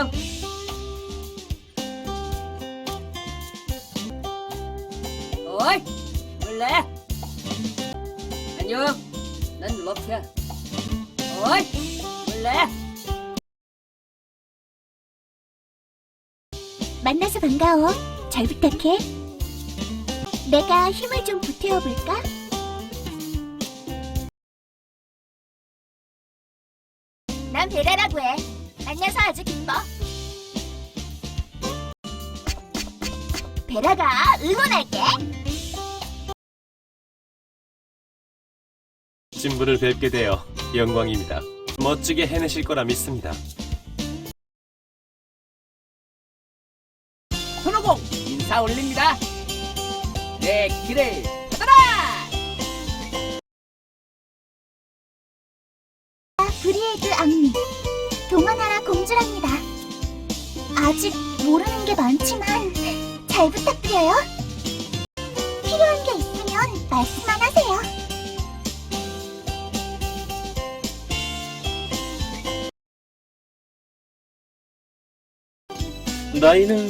안녕. 어이, 몰래? 안녕. 난 러프야. 어이, 몰래? 만나서 반가워. 잘 부탁해. 내가 힘을 좀 보태어 볼까? 난 베라라고 해. 만나서 아주 기뻐. 베라가 응원할게. 찐부를 뵙게 되어 영광입니다. 멋지게 해내실 거라 믿습니다. 손오공 인사 올립니다. 내 길을 받아라. 브리에드 악미 동화나라 공주랍니다. 아직 모르는 게 많지만 잘 부탁드려요. 필요한 게 있으면 말씀만 하세요. 나이는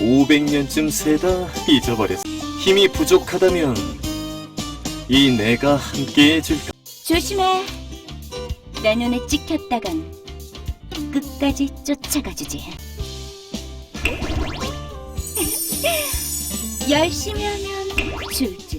500년쯤 세다 잊어버렸어. 힘이 부족하다면 이 내가 함께 해줄까? 조심해. 내 눈에 찍혔다간 끝까지 쫓아가주지. 열심히 하면 줄줄